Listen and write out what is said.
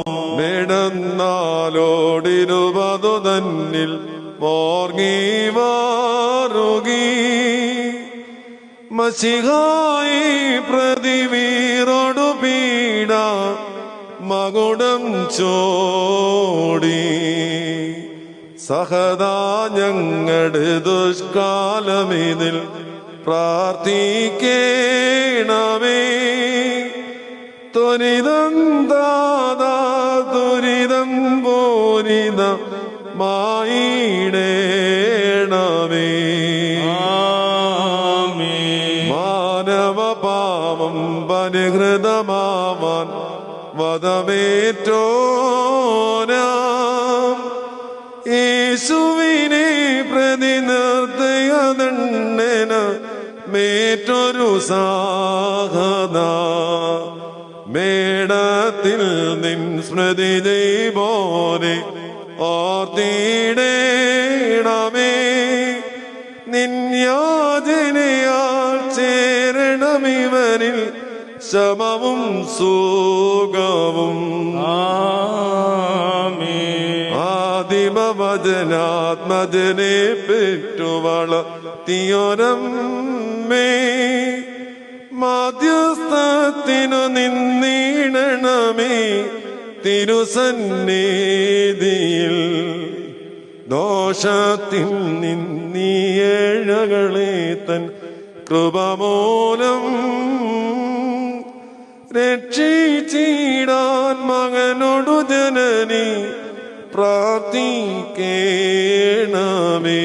മേടന്നാലോടിരുപതു തന്നിൽ മോർഗി മാറുകി മസിഹായി പ്രതിവീറോടു പീഡ മകുടം ചോടി. സഹദാ ഞങ്ങളുടെ ദുഷ്കാലമിതിൽ പ്രാർത്ഥിക്കേണമേ. ദുരിതം പൂരിത മായിടേണമേ മാനവ പാപം പരിഹൃതമാവാൻ വധമേറ്റോന. യേശുവിനെ പ്രതി നിർത്തയതണ്ണന മേറ്റൊരു സാഹത മേടത്തിൽ നിൻ സ്മൃതി ദൈവോനെ ഓർത്തിടേണമേ. നിന്യാജനയാൽ ചേരണമിവരിൽ ശമവും സുഖവും. ആദിമവചനാത്മജനെ പെറ്റുവള തിയോരം മേ മാധ്യസ്ഥത്തിനു നിന്നീണമേ തിരുസന്നിധിയിൽ ദോഷത്തിൻ നിന്നിയേഴകളെ തൻ കൃപമൂലം രക്ഷിച്ചിടാൻ മകനോടു ജനനി പ്രാർത്ഥിക്കേണമേ.